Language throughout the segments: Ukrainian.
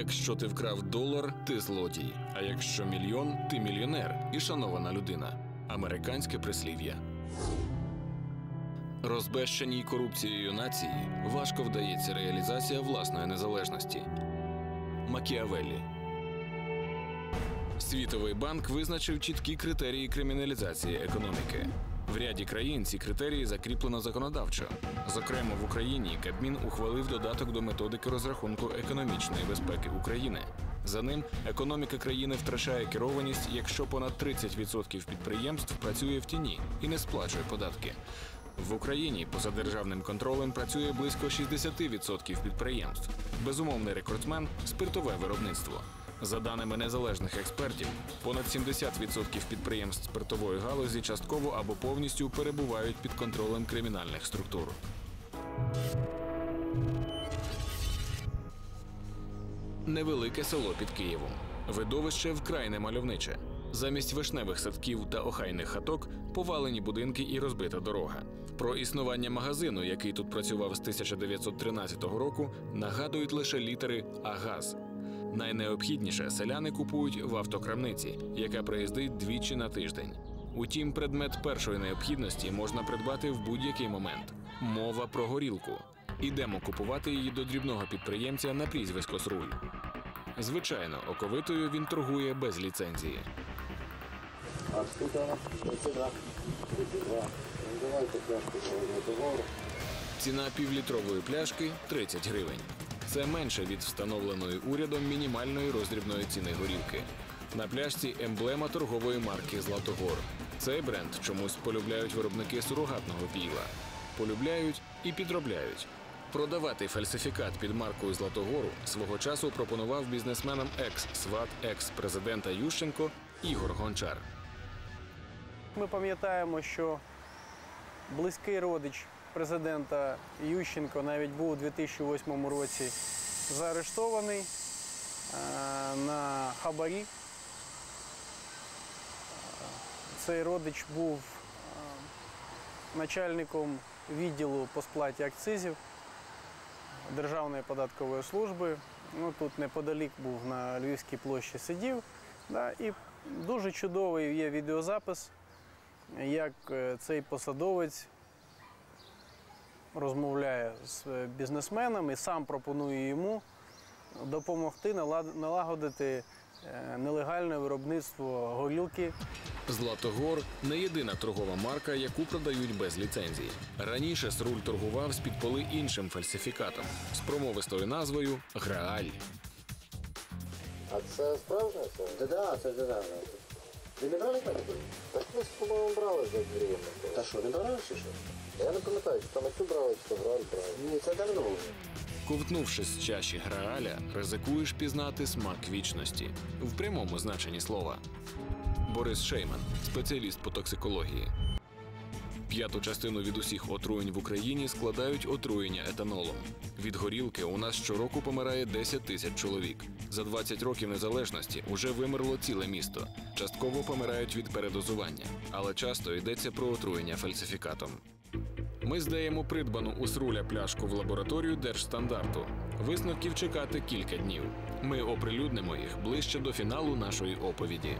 Якщо ти вкрав долар, ти злодій. А якщо мільйон, ти мільйонер і шанована людина. Американське прислів'я. Розбещеній корупцією нації важко вдається реалізація власної незалежності. Макіавеллі Світовий банк визначив чіткі критерії криміналізації економіки. В ряді країн ці критерії закріплено законодавчо. Зокрема, в Україні Кабмін ухвалив додаток до методики розрахунку економічної безпеки України. За ним економіка країни втрачає керованість, якщо понад 30% підприємств працює в тіні і не сплачує податки. В Україні поза державним контролем працює близько 60% підприємств. Безумовний рекордсмен спиртове виробництво. За даними незалежних експертів, понад 70% підприємств спиртової галузі частково або повністю перебувають під контролем кримінальних структур. Невелике село під Києвом. Видовище вкрай немальовниче. Замість вишневих садків та охайних хаток повалені будинки і розбита дорога. Про існування магазину, який тут працював з 1913 року, нагадують лише літери Агаз. Найнеобхідніше селяни купують в автокрамниці, яка приїздить двічі на тиждень. Утім, предмет першої необхідності можна придбати в будь-який момент. Мова про горілку. Ідемо купувати її до дрібного підприємця на прізвисько Сруль. Звичайно, оковитою він торгує без ліцензії. А скільки вона? 32. 32. Давайте пляшку договору. Ціна півлітрової пляшки 30 гривень. Це менше від встановленої урядом мінімальної роздрібної ціни горілки. На пляшці емблема торгової марки Златогор. Цей бренд чомусь полюбляють виробники сурогатного піла. Полюбляють і підробляють. Продавати фальсифікат під маркою Златогору свого часу пропонував бізнесменам екс-сват екс-президента Ющенко Ігор Гончар. Ми пам'ятаємо, що близький родич президента Ющенко навіть був у 2008 році заарештований е, на хабарі. Е, Цей родич був е, начальником відділу по сплаті акцизів Державної податкової служби. Ну, тут неподалік був на Львівській площі сидів. Да, і дуже чудовий є відеозапис, як цей посадовець розмовляє з е, бізнесменом і сам пропонує йому допомогти налагодити е, нелегальне виробництво горілки. Златогор не єдина торгова марка, яку продають без ліцензії. Раніше Сруль торгував з-під поли іншим фальсифікатом з промовистою назвою Грааль. А це справжнє це? Да, да, це да, да. Ви не брали пані? Так ми, по-моєму, брали за гривень. Та що, не брали чи що? Я не пам'ятаю, чи там оцю брали, чи то граль брали. Ні, це давно вже. Ковтнувши з чаші Грааля, ризикуєш пізнати смак вічності в прямому значенні слова. Борис Шейман, спеціаліст по токсикології. П'яту частину від усіх отруєнь в Україні складають отруєння етанолом. Від горілки у нас щороку помирає 10 тисяч чоловік. За 20 років незалежності уже вимерло ціле місто. Частково помирають від передозування, але часто йдеться про отруєння фальсифікатом. Ми здаємо придбану у Сруля пляшку в лабораторію Держстандарту. Висновків чекати кілька днів. Ми оприлюднимо їх ближче до фіналу нашої оповіді.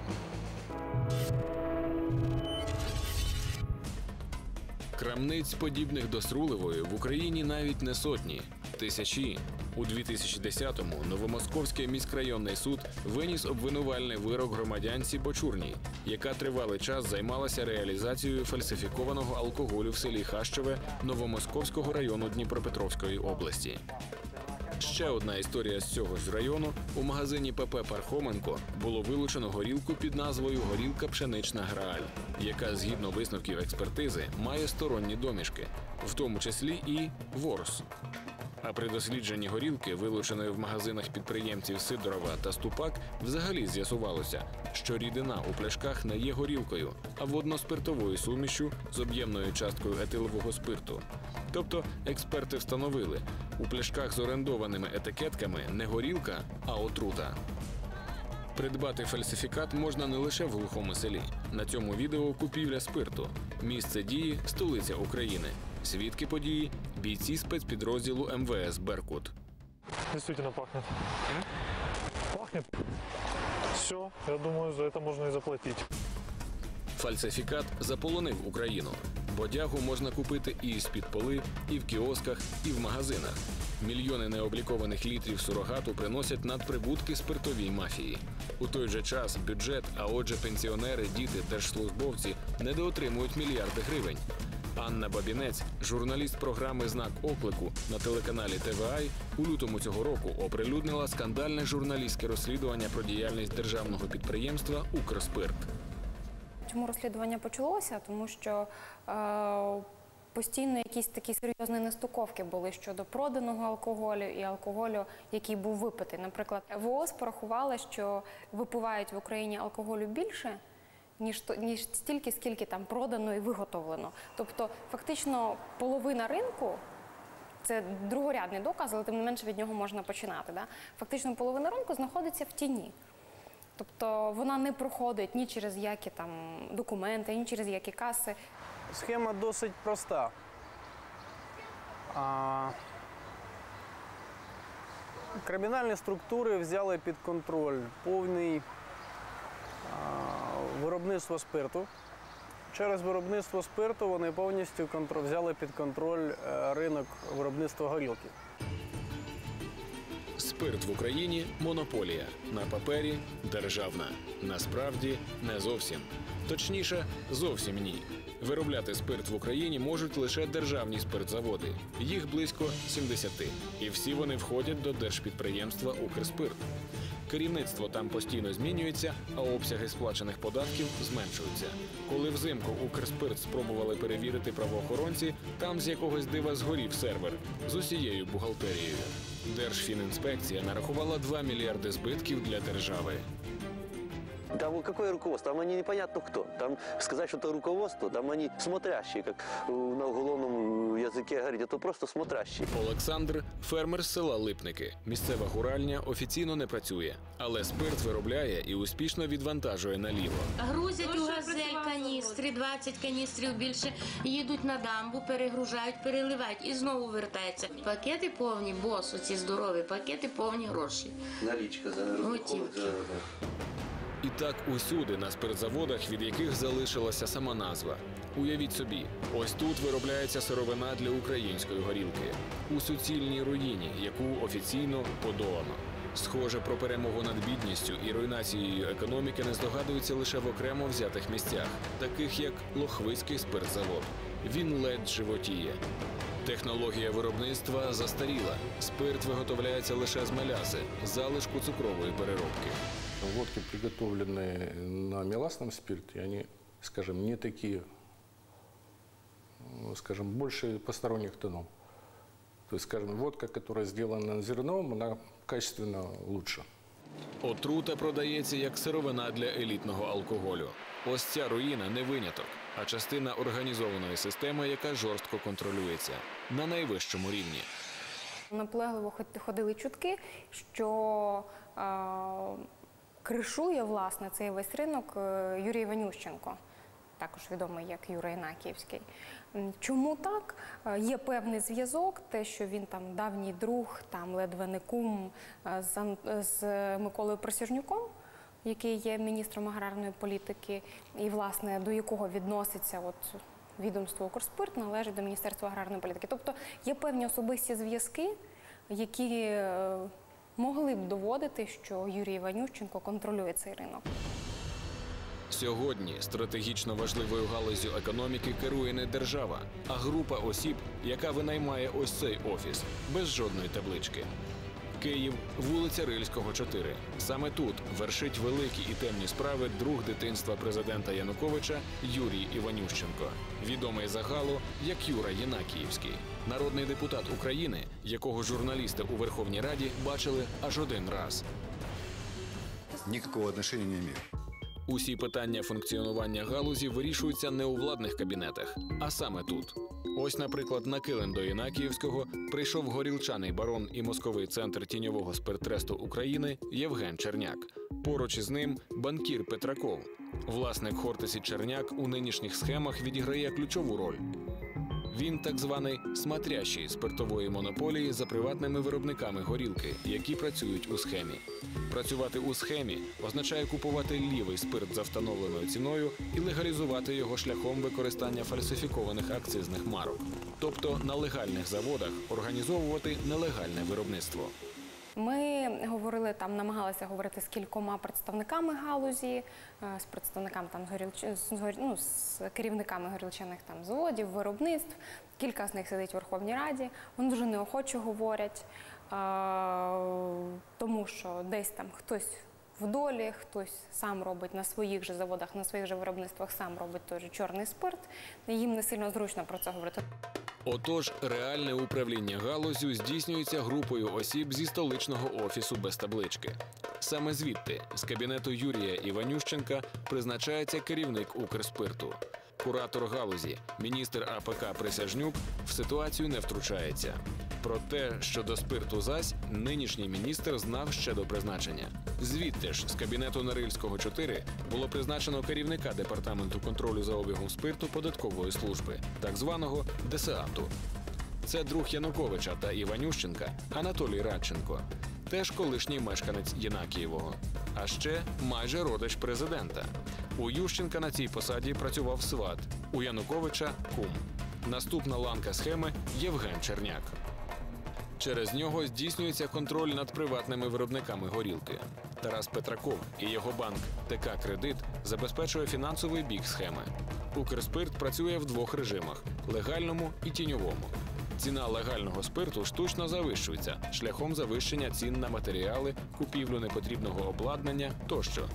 Крамниць, подібних до Срулевої, в Україні навіть не сотні, тисячі. У 2010-му Новомосковський міськрайонний суд виніс обвинувальний вирок громадянці Бочурній, яка тривалий час займалася реалізацією фальсифікованого алкоголю в селі Хащове Новомосковського району Дніпропетровської області. Ще одна історія з цього ж району у магазині ПП Пархоменко було вилучено горілку під назвою Горілка пшенична Грааль, яка згідно висновків експертизи має сторонні домішки, в тому числі і ворс. А при дослідженні горілки, вилученої в магазинах підприємців Сидорова та Ступак, взагалі з'ясувалося, що рідина у пляшках не є горілкою, а водноспиртовою сумішю з об'ємною часткою етилового спирту. Тобто експерти встановили, у пляшках з орендованими етикетками не горілка, а отрута. Придбати фальсифікат можна не лише в глухому селі. На цьому відео купівля спирту. Місце дії столиця України. Свідки події бійці спецпідрозділу МВС Беркут. Действительно пахнет. пахнет. Все, я думаю, за это можно и заплатить. Фальсифікат заполонив Україну. Бодягу можна купити і з-під поли, і в кіосках, і в магазинах. Мільйони необлікованих літрів сурогату приносять надприбутки спиртовій мафії. У той же час бюджет, а отже, пенсіонери, діти, держслужбовці недоотримують мільярди гривень. Анна Бабінець, журналіст програми Знак оклику на телеканалі ТВАЙ, у лютому цього року оприлюднила скандальне журналістське розслідування про діяльність державного підприємства Укрспирт. Чому розслідування почалося? Тому що е, постійно якісь такі серйозні нестуковки були щодо проданого алкоголю і алкоголю, який був випитий. Наприклад, ВООЗ порахувала, що випивають в Україні алкоголю більше. Ніж ніж стільки, скільки там продано і виготовлено. Тобто, фактично, половина ринку це другорядний доказ, але тим не менше від нього можна починати. Да? Фактично, половина ринку знаходиться в тіні. Тобто вона не проходить ні через які там документи, ні через які каси. Схема досить проста. А, кримінальні структури взяли під контроль повний виробництво спирту. Через виробництво спирту вони повністю взяли під контроль е, ринок виробництва горілки. Спирт в Україні монополія. На папері державна. Насправді не зовсім. Точніше, зовсім ні. Виробляти спирт в Україні можуть лише державні спиртзаводи. Їх близько 70. І всі вони входять до держпідприємства Укрспирт. Керівництво там постійно змінюється, а обсяги сплачених податків зменшуються. Коли взимку Укрспирт спробували перевірити правоохоронці, там з якогось дива згорів сервер з усією бухгалтерією. Держфінінспекція нарахувала 2 мільярди збитків для держави. Там какое руководство? Там они непонятно кто. Там сказать, что это руководство, там они смотрящие, как э, на уголовном языке говорить, это просто смотрящие. Олександр фермер з села Липники. Місцева гуральня офіційно не працює, але спирт виробляє і успішно відвантажує наліво. Грузять у газель каністри, 20 каністрів більше, їдуть на дамбу, перегружають, переливають і знову вертаються. Пакети повні, бос, оці здорові, пакети повні гроші. Наличка за Готівки. Так усюди на спиртзаводах, від яких залишилася сама назва. Уявіть собі, ось тут виробляється сировина для української горілки у суцільній руїні, яку офіційно подолано. Схоже, про перемогу над бідністю і руйнацією економіки не здогадуються лише в окремо взятих місцях, таких як Лохвицький спиртзавод. Він ледь животіє. Технологія виробництва застаріла. Спирт виготовляється лише з меляси, залишку цукрової переробки. Водки, приготовленные на меласном спирте, они, скажем, не такие, ну, скажем, больше посторонних тонов. То есть, скажем, водка, которая сделана на зерновом, она качественно лучше. Отрута продається як сировина для елітного алкоголю. Ось ця руїна не виняток, а частина організованої системи, яка жорстко контролюється на найвищому рівні. Наполегливо ход- ходили чутки, що е, кришує власне цей весь ринок е, Юрій Ванющенко, також відомий як Юра Інакіївський. М, Чому так? Е, Є певний зв'язок, те, що він там давній друг, там ледве не кум е, з, з Миколою Присяжнюком. Який є міністром аграрної політики, і власне до якого відноситься от відомство Укрспирт належить до Міністерства аграрної політики. Тобто є певні особисті зв'язки, які е, могли б доводити, що Юрій Іванющенко контролює цей ринок. Сьогодні стратегічно важливою галузю економіки керує не держава, а група осіб, яка винаймає ось цей офіс без жодної таблички. Київ, вулиця Рильського, 4. Саме тут вершить великі і темні справи друг дитинства президента Януковича Юрій Іванющенко, відомий загалу як Юра Єнакіївський, народний депутат України, якого журналісти у Верховній Раді бачили аж один раз. Никакого отношения не имею. Усі питання функціонування галузі вирішуються не у владних кабінетах, а саме тут. Ось, наприклад, на килим до Інакіївського прийшов горілчаний барон і мозковий центр тіньового спиртресту України Євген Черняк. Поруч із ним банкір Петраков. Власник Хортесі Черняк у нинішніх схемах відіграє ключову роль. Він так званий смотрящий спиртової монополії за приватними виробниками горілки, які працюють у схемі. Працювати у схемі означає купувати лівий спирт за встановленою ціною і легалізувати його шляхом використання фальсифікованих акцизних марок, тобто на легальних заводах організовувати нелегальне виробництво. Ми говорили там, намагалися говорити з кількома представниками галузі, е, з представниками там з горілч... з, ну, з керівниками горілчаних там заводів, виробництв. Кілька з них сидить у Верховній Раді. Вони дуже неохоче говорять, е, тому що десь там хтось в долі, хтось сам робить на своїх же заводах, на своїх же виробництвах, сам робить той же чорний спирт. Їм не сильно зручно про це говорити. Отож, реальне управління галузю здійснюється групою осіб зі столичного офісу без таблички. Саме звідти, з кабінету Юрія Іванющенка, призначається керівник Укрспирту. Куратор галузі, міністр АПК Присяжнюк, в ситуацію не втручається. Про те, що до спирту зась, нинішній міністр знав ще до призначення. Звідти ж з кабінету Нарильського 4 було призначено керівника департаменту контролю за обігом спирту податкової служби, так званого ДСАТу. Це друг Януковича та Іванющенка Анатолій Радченко, теж колишній мешканець Єнакієвого, а ще майже родич президента. У Ющенка на цій посаді працював сват, у Януковича кум. Наступна ланка схеми Євген Черняк. Через нього здійснюється контроль над приватними виробниками горілки. Тарас Петраков і його банк ТК Кредит забезпечує фінансовий бік схеми. Укрспирт працює в двох режимах легальному і тіньовому. Ціна легального спирту штучно завищується шляхом завищення цін на матеріали, купівлю непотрібного обладнання тощо.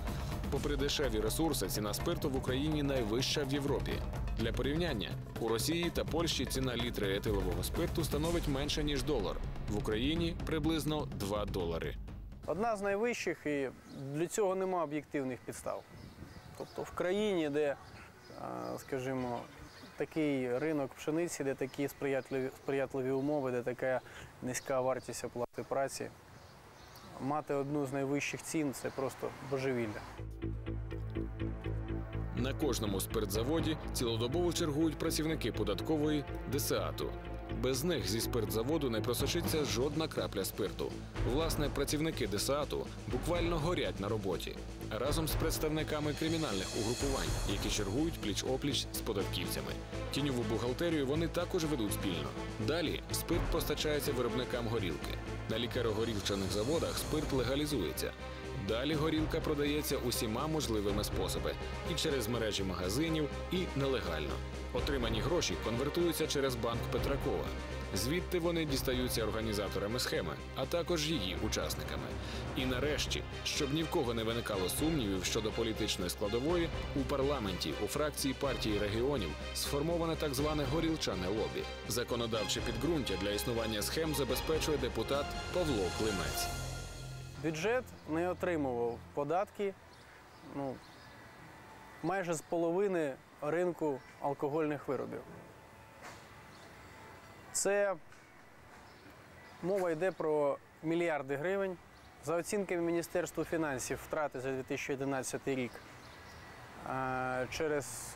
Попри дешеві ресурси, ціна спирту в Україні найвища в Європі. Для порівняння у Росії та Польщі ціна літри етилового спирту становить менше ніж долар. В Україні приблизно 2 долари. Одна з найвищих, і для цього нема об'єктивних підстав. Тобто в країні, де, е, скажімо, такий ринок пшениці, де такі сприятливі, сприятливі умови, де така низька вартість оплати праці, мати одну з найвищих цін це просто божевілля. На кожному спиртзаводі цілодобово чергують працівники податкової ДСАТу. Без них зі спиртзаводу не просочиться жодна крапля спирту. Власне, працівники ДСАТу буквально горять на роботі разом з представниками кримінальних угрупувань, які чергують пліч-опліч з податківцями. Тіньову бухгалтерію вони також ведуть спільно. Далі спирт постачається виробникам горілки. На лікаро-горілчаних заводах спирт легалізується. Далі горілка продається усіма можливими способами і через мережі магазинів, і нелегально. Отримані гроші конвертуються через банк Петракова. Звідти вони дістаються організаторами схеми, а також її учасниками. І нарешті, щоб ні в кого не виникало сумнівів щодо політичної складової, у парламенті у фракції партії регіонів сформоване так зване горілчане лобі. Законодавче підґрунтя для існування схем забезпечує депутат Павло Климець. Бюджет не отримував податки ну, майже з половини ринку алкогольних виробів. Це мова йде про мільярди гривень. За оцінками Міністерства фінансів, втрати за 2011 рік е, через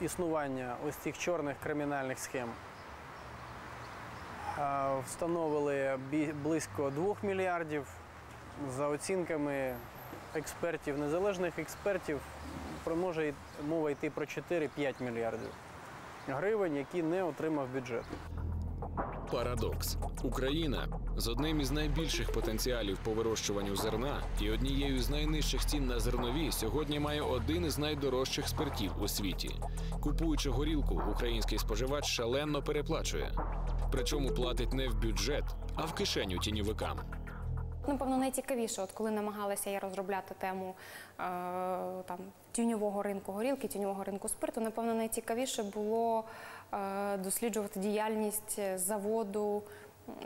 існування ось цих чорних кримінальних схем е, встановили близько 2 мільярдів. За оцінками експертів, незалежних експертів, може мова йти про 4-5 мільярдів гривень, які не отримав бюджет. Парадокс: Україна з одним із найбільших потенціалів по вирощуванню зерна і однією з найнижчих цін на зернові сьогодні має один із найдорожчих спиртів у світі. Купуючи горілку, український споживач шалено переплачує. Причому платить не в бюджет, а в кишеню тіньовикам. Напевно, найцікавіше, от коли намагалася я розробляти тему е, там, тіньового ринку горілки, тіньового ринку спирту, напевно, найцікавіше було е, досліджувати діяльність заводу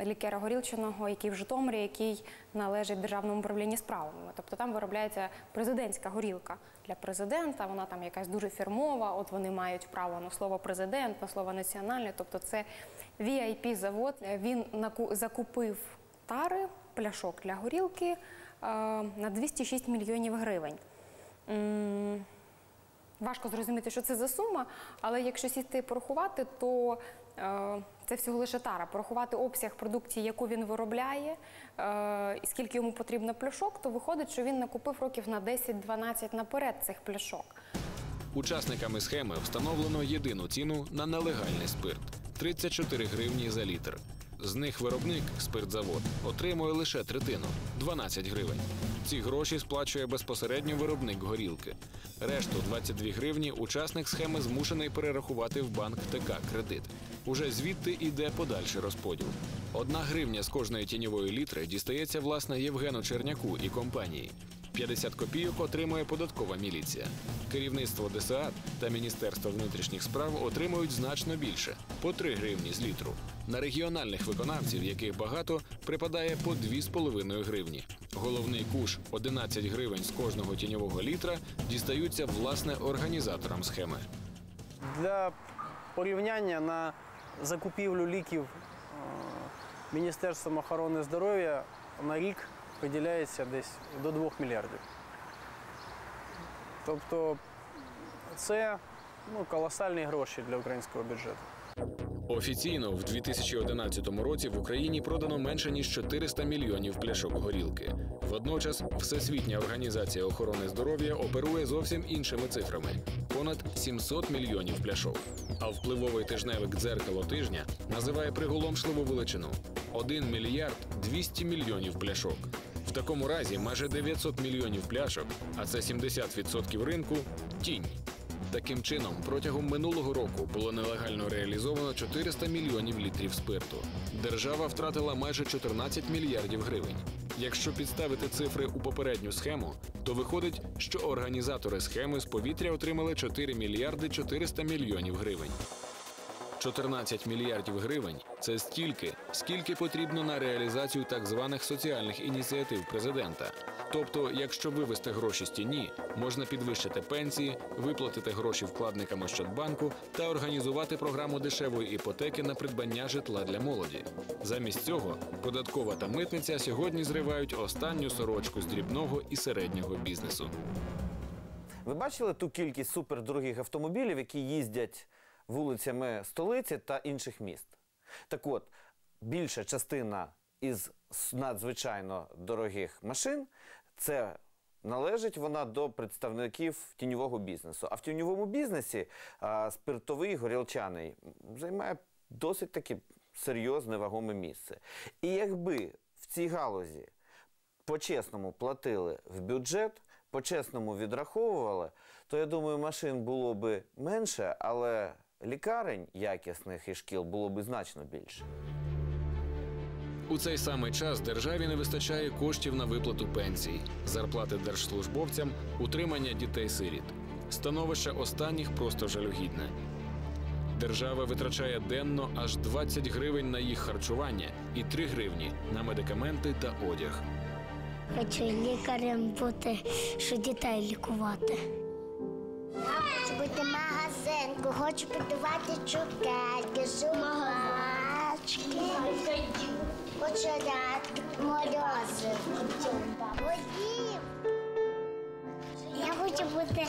лікера горілчаного, який в Житомирі, який належить державному управлінню справами. Тобто там виробляється президентська горілка для президента. Вона там якась дуже фірмова. От вони мають право на слово президент, на слово національне. Тобто це vip завод. Він закупив тари, пляшок для горілки е, на 206 мільйонів гривень. Важко зрозуміти, що це за сума, але якщо сісти порахувати, то е, це всього лише тара. Порахувати обсяг продукції, яку він виробляє, е, і скільки йому потрібно пляшок, то виходить, що він накупив років на 10-12 наперед цих пляшок. Учасниками схеми встановлено єдину ціну на нелегальний спирт 34 гривні за літр. З них виробник спиртзавод отримує лише третину 12 гривень. Ці гроші сплачує безпосередньо виробник горілки. Решту 22 гривні учасник схеми змушений перерахувати в банк ТК кредит. Уже звідти йде подальший розподіл. Одна гривня з кожної тіньової літри дістається власне Євгену Черняку і компанії. 50 копійок отримує податкова міліція. Керівництво ДСА та Міністерство внутрішніх справ отримують значно більше по 3 гривні з літру. На регіональних виконавців, яких багато, припадає по 2,5 гривні. Головний куш 11 гривень з кожного тіньового літра дістаються власне організаторам схеми. Для порівняння на закупівлю ліків е, Міністерством охорони здоров'я на рік виділяється десь до 2 мільярдів. Тобто це ну, колосальні гроші для українського бюджету. Офіційно в 2011 році в Україні продано менше ніж 400 мільйонів пляшок горілки. Водночас Всесвітня організація охорони здоров'я оперує зовсім іншими цифрами понад 700 мільйонів пляшок. А впливовий тижневик дзеркало тижня називає приголомшливу величину 1 мільярд 200 мільйонів пляшок. В такому разі майже 900 мільйонів пляшок, а це 70% ринку тінь. Таким чином, протягом минулого року було нелегально реалізовано 400 мільйонів літрів спирту. Держава втратила майже 14 мільярдів гривень. Якщо підставити цифри у попередню схему, то виходить, що організатори схеми з повітря отримали 4 мільярди 400 мільйонів гривень. 14 мільярдів гривень це стільки, скільки потрібно на реалізацію так званих соціальних ініціатив президента. Тобто, якщо вивести гроші з тіні, можна підвищити пенсії, виплатити гроші вкладникам Ощадбанку та організувати програму дешевої іпотеки на придбання житла для молоді. Замість цього податкова та митниця сьогодні зривають останню сорочку з дрібного і середнього бізнесу. Ви бачили ту кількість супердорогих автомобілів, які їздять вулицями столиці та інших міст? Так от, більша частина із надзвичайно дорогих машин це належить вона до представників тіньового бізнесу. А в тіньовому бізнесі а, спиртовий горілчаний займає досить таки серйозне вагоме місце. І якби в цій галузі по-чесному платили в бюджет, по-чесному відраховували, то я думаю, машин було би менше, але лікарень якісних і шкіл було би значно більше. У цей самий час державі не вистачає коштів на виплату пенсій, зарплати держслужбовцям, утримання дітей-сиріт. Становище останніх просто жалюгідне. Держава витрачає денно аж 20 гривень на їх харчування і 3 гривні на медикаменти та одяг. Хочу лікарем бути, що дітей лікувати. Хочу бути магазинку, хочу подавати цукерки, жувачки. Хочу дати морозиво. Водів. Я хочу бути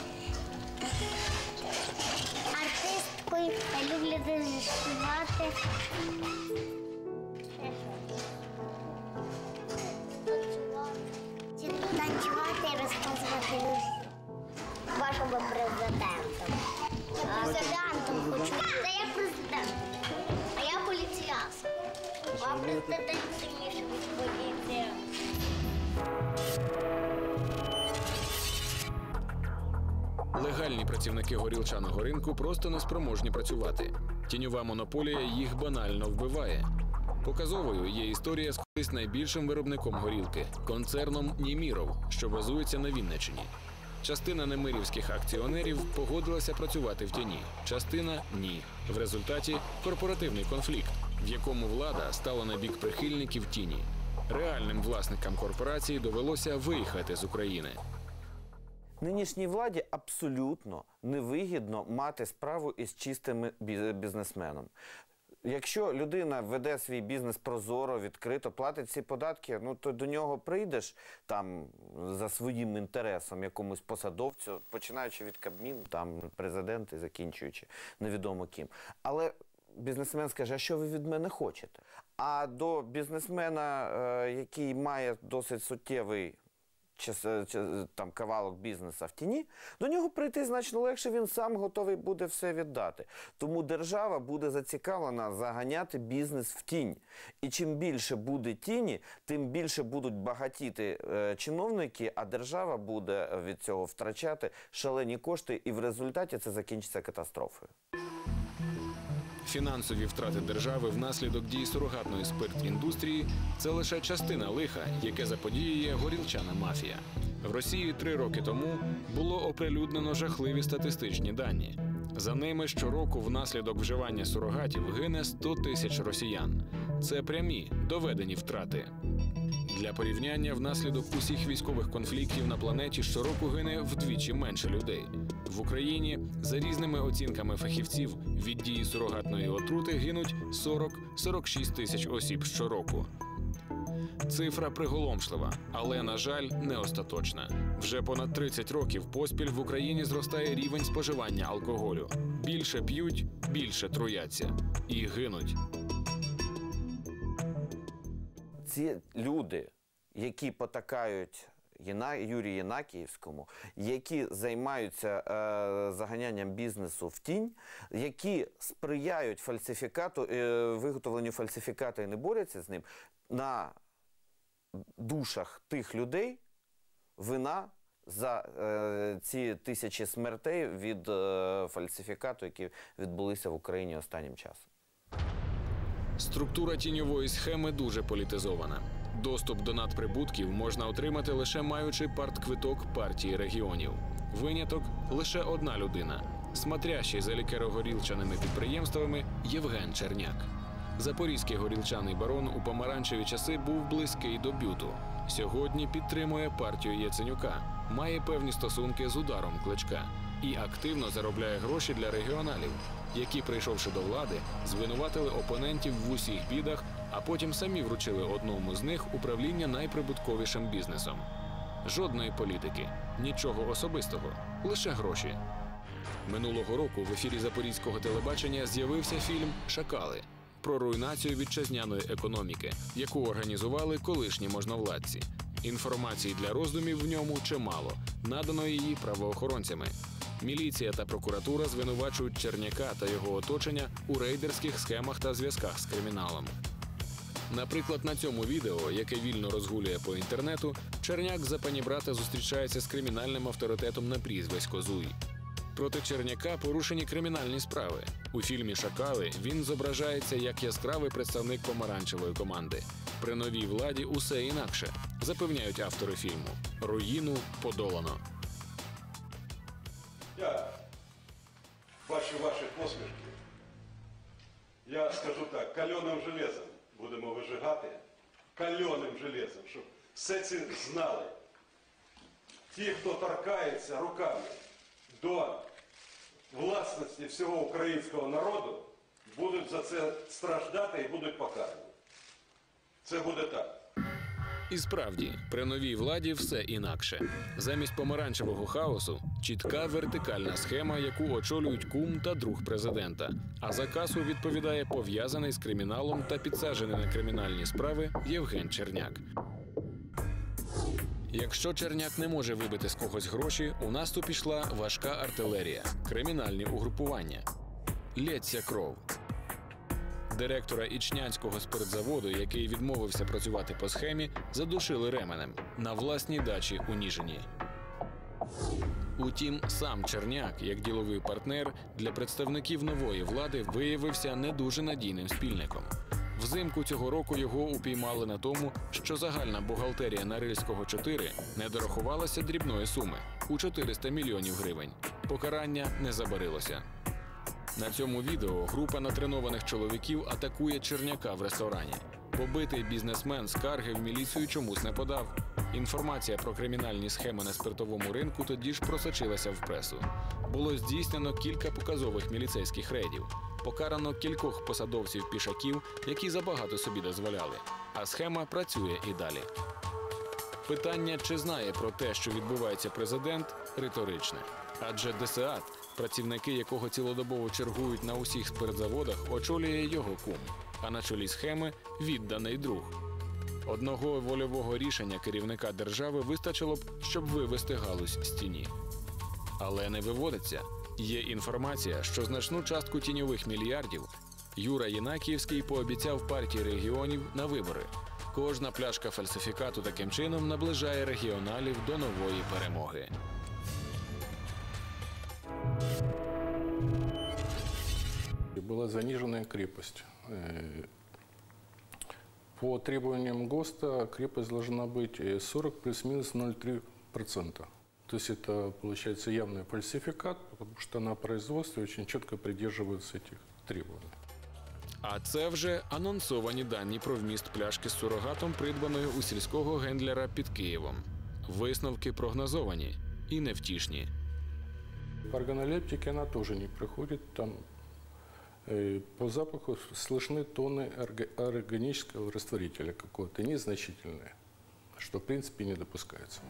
артисткою, я люблю дуже співати. Танцювати і розказувати. Вашого Поліції. Легальні працівники горілчаного ринку просто не спроможні працювати. Тіньова монополія їх банально вбиває. Показовою є історія з колись найбільшим виробником горілки концерном Німіров, що базується на Вінниччині. Частина немирівських акціонерів погодилася працювати в тіні, частина ні. В результаті корпоративний конфлікт, в якому влада стала на бік прихильників тіні. Реальним власникам корпорації довелося виїхати з України. Нинішній владі абсолютно невигідно мати справу із чистим бізнесменом. Якщо людина веде свій бізнес прозоро, відкрито, платить ці податки, ну то до нього прийдеш там за своїм інтересом якомусь посадовцю, починаючи від Кабміну, там президент і закінчуючи невідомо ким. Але бізнесмен скаже, а що ви від мене хочете? А до бізнесмена, е, який має досить суттєвий е, там кавалок бізнесу в тіні, до нього прийти значно легше, він сам готовий буде все віддати. Тому держава буде зацікавлена заганяти бізнес в тінь. І чим більше буде тіні, тим більше будуть багатіти е, чиновники, а держава буде від цього втрачати шалені кошти, і в результаті це закінчиться катастрофою. Фінансові втрати держави внаслідок дій сурогатної спиртіндустрії це лише частина лиха, яке заподіює горілчана мафія. В Росії три роки тому було оприлюднено жахливі статистичні дані. За ними щороку внаслідок вживання сурогатів гине 100 тисяч росіян. Це прямі доведені втрати. Для порівняння, внаслідок усіх військових конфліктів на планеті щороку гине вдвічі менше людей. В Україні за різними оцінками фахівців від дії сурогатної отрути гинуть 40-46 тисяч осіб щороку. Цифра приголомшлива, але на жаль, не остаточна. Вже понад 30 років поспіль в Україні зростає рівень споживання алкоголю. Більше п'ють, більше труяться і гинуть. ці люди, які потакають Єна, Юрію Єнакіївському, які займаються е, заганянням бізнесу в тінь, які сприяють фальсифікату, е, виготовленню фальсифіката і не борються з ним, на душах тих людей вина за е, ці тисячі смертей від е, фальсифікату, які відбулися в Україні останнім часом. Структура тіньової схеми дуже політизована. Доступ до надприбутків можна отримати лише маючи партквиток партії регіонів. Виняток лише одна людина смотрящий за лікеро-горілчаними підприємствами Євген Черняк. Запорізький горілчаний барон у помаранчеві часи був близький до бюту. Сьогодні підтримує партію Яценюка, має певні стосунки з ударом кличка і активно заробляє гроші для регіоналів, які, прийшовши до влади, звинуватили опонентів в усіх бідах, а потім самі вручили одному з них управління найприбутковішим бізнесом. Жодної політики, нічого особистого, лише гроші. Минулого року в ефірі запорізького телебачення з'явився фільм Шакали про руйнацію вітчизняної економіки, яку організували колишні можновладці. Інформації для роздумів в ньому чимало, надано її правоохоронцями. Міліція та прокуратура звинувачують Черняка та його оточення у рейдерських схемах та зв'язках з криміналом. Наприклад, на цьому відео, яке вільно розгулює по інтернету, Черняк за панібрата зустрічається з кримінальним авторитетом на прізвисько Зуй. Проти Черняка порушені кримінальні справи. У фільмі Шакали він зображається як яскравий представник помаранчевої команди. При новій владі усе інакше, запевняють автори фільму. Руїну подолано. Я бачу ваші посмішки. Я скажу так, кальоним железом будемо вижигати, кальоним железом, щоб все це знали. Ті, хто торкається руками до власності всього українського народу, будуть за це страждати і будуть покарані. Це буде так. І справді, при новій владі все інакше. Замість помаранчевого хаосу чітка вертикальна схема, яку очолюють кум та друг президента. А за касу відповідає пов'язаний з криміналом та підсаджений на кримінальні справи Євген Черняк. Якщо Черняк не може вибити з когось гроші, у наступ пішла важка артилерія, кримінальні угрупування. Лється кров. Директора Ічнянського спиртзаводу, який відмовився працювати по схемі, задушили ременем на власній дачі у Ніжині. Утім, сам Черняк, як діловий партнер, для представників нової влади виявився не дуже надійним спільником. Взимку цього року його упіймали на тому, що загальна бухгалтерія Нарильського 4 не дорахувалася дрібної суми у 400 мільйонів гривень. Покарання не забарилося. На цьому відео група натренованих чоловіків атакує Черняка в ресторані. Побитий бізнесмен скарги в міліцію чомусь не подав. Інформація про кримінальні схеми на спиртовому ринку тоді ж просочилася в пресу. Було здійснено кілька показових міліцейських рейдів. Покарано кількох посадовців пішаків, які забагато собі дозволяли. А схема працює і далі. Питання, чи знає про те, що відбувається президент, риторичне. Адже ДСАТ, працівники якого цілодобово чергують на усіх спиртзаводах, очолює його кум. А на чолі схеми відданий друг. Одного вольового рішення керівника держави вистачило б, щоб вивести галузь з тіні. Але не виводиться. Є інформація, що значну частку тіньових мільярдів Юра Єнакіївський пообіцяв партії регіонів на вибори. Кожна пляшка фальсифікату таким чином наближає регіоналів до нової перемоги. была заниженная крепость. Э, По требованиям ГОСТа крепость должна быть э, 40 плюс-минус 0,3%. То есть это получается явный фальсификат, потому что на производстве очень четко придерживаются этих требований. А це вже анонсовані дані про вміст пляшки з сурогатом, придбаної у сільського гендлера під Києвом. Висновки прогнозовані і невтішні. По органолептике она тоже не проходит. Там э, по запаху слышны тонны орга- органического растворителя какого-то, незначительные, что в принципе не допускается.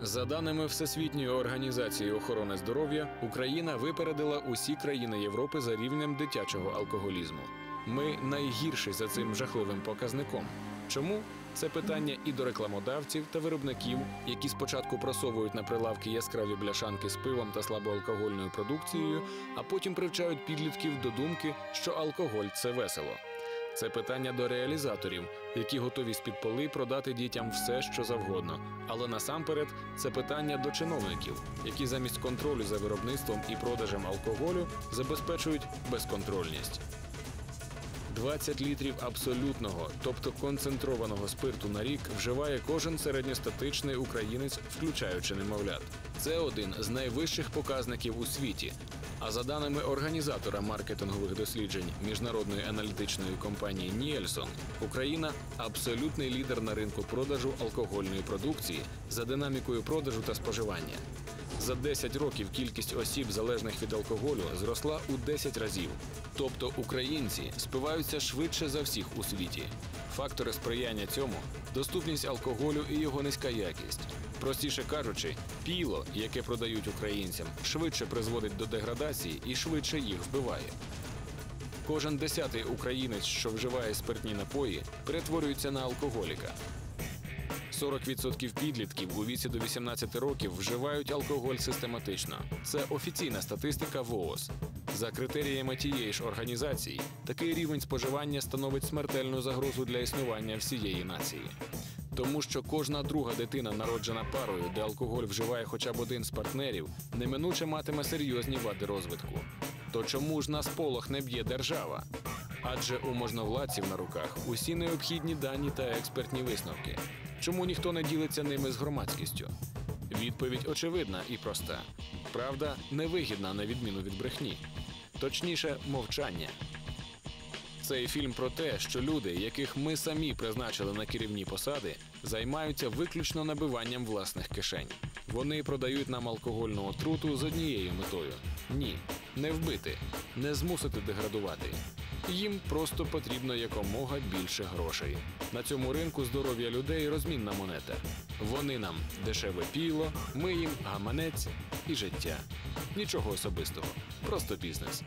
За даними Всесвітньої організації охорони здоров'я, Україна випередила усі країни Європи за рівнем дитячого алкоголізму. Ми найгірші за цим жахливим показником. Чому? це питання і до рекламодавців та виробників, які спочатку просовують на прилавки яскраві бляшанки з пивом та слабоалкогольною продукцією, а потім привчають підлітків до думки, що алкоголь це весело. Це питання до реалізаторів, які готові з-під поли продати дітям все, що завгодно. Але насамперед це питання до чиновників, які замість контролю за виробництвом і продажем алкоголю забезпечують безконтрольність. 20 літрів абсолютного, тобто концентрованого спирту на рік, вживає кожен середньостатичний українець, включаючи немовлят. Це один з найвищих показників у світі. А за даними організатора маркетингових досліджень міжнародної аналітичної компанії Нєльсон, Україна абсолютний лідер на ринку продажу алкогольної продукції за динамікою продажу та споживання. За 10 років кількість осіб, залежних від алкоголю, зросла у 10 разів. Тобто українці спиваються швидше за всіх у світі. Фактори сприяння цьому доступність алкоголю і його низька якість. Простіше кажучи, піло, яке продають українцям, швидше призводить до деградації і швидше їх вбиває. Кожен десятий українець, що вживає спиртні напої, перетворюється на алкоголіка. 40% підлітків у віці до 18 років вживають алкоголь систематично. Це офіційна статистика ВООЗ. За критеріями тієї ж організації, такий рівень споживання становить смертельну загрозу для існування всієї нації. Тому що кожна друга дитина, народжена парою, де алкоголь вживає хоча б один з партнерів, неминуче матиме серйозні вади розвитку. То чому ж на сполох не б'є держава? Адже у можновладців на руках усі необхідні дані та експертні висновки. Чому ніхто не ділиться ними з громадськістю? Відповідь очевидна і проста. Правда невигідна на відміну від брехні. Точніше, мовчання. Цей фільм про те, що люди, яких ми самі призначили на керівні посади, займаються виключно набиванням власних кишень. Вони продають нам алкогольну отруту з однією метою: ні, не вбити, не змусити деградувати. Їм просто потрібно якомога більше грошей. На цьому ринку здоров'я людей розмінна монета. Вони нам дешеве піло, ми їм гаманець і життя. Нічого особистого, просто бізнес.